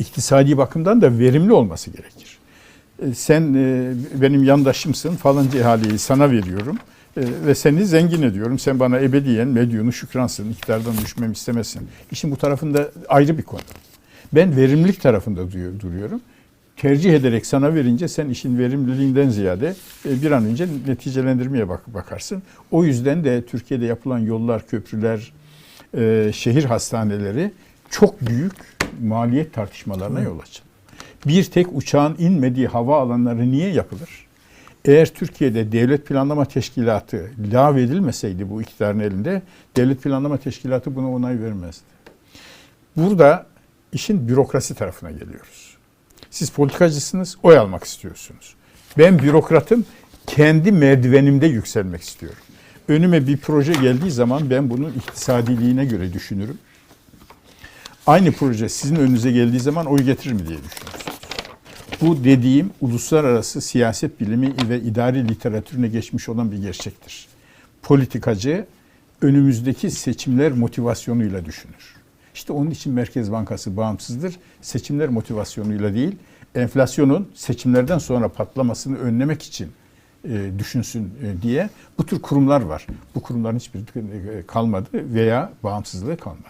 iktisadi bakımdan da verimli olması gerekir. E, Sen e, benim yandaşımsın falanca ihaleyi sana veriyorum e, ve seni zengin ediyorum. Sen bana ebediyen medyunu şükransın, iktidardan düşmemi istemezsin. İşin bu tarafında ayrı bir konu. Ben verimlilik tarafında duruyor- duruyorum. Tercih ederek sana verince sen işin verimliliğinden ziyade bir an önce neticelendirmeye bak bakarsın. O yüzden de Türkiye'de yapılan yollar, köprüler, şehir hastaneleri çok büyük maliyet tartışmalarına yol açar. Bir tek uçağın inmediği hava alanları niye yapılır? Eğer Türkiye'de devlet planlama teşkilatı lağvedilmeseydi bu iktidarın elinde, devlet planlama teşkilatı buna onay vermezdi. Burada işin bürokrasi tarafına geliyoruz. Siz politikacısınız, oy almak istiyorsunuz. Ben bürokratım, kendi merdivenimde yükselmek istiyorum. Önüme bir proje geldiği zaman ben bunun iktisadiliğine göre düşünürüm. Aynı proje sizin önünüze geldiği zaman oy getirir mi diye düşünürsünüz. Bu dediğim uluslararası siyaset bilimi ve idari literatürüne geçmiş olan bir gerçektir. Politikacı önümüzdeki seçimler motivasyonuyla düşünür. İşte onun için Merkez Bankası bağımsızdır. Seçimler motivasyonuyla değil, enflasyonun seçimlerden sonra patlamasını önlemek için e, düşünsün e, diye bu tür kurumlar var. Bu kurumların hiçbiri e, kalmadı veya bağımsızlığı kalmadı.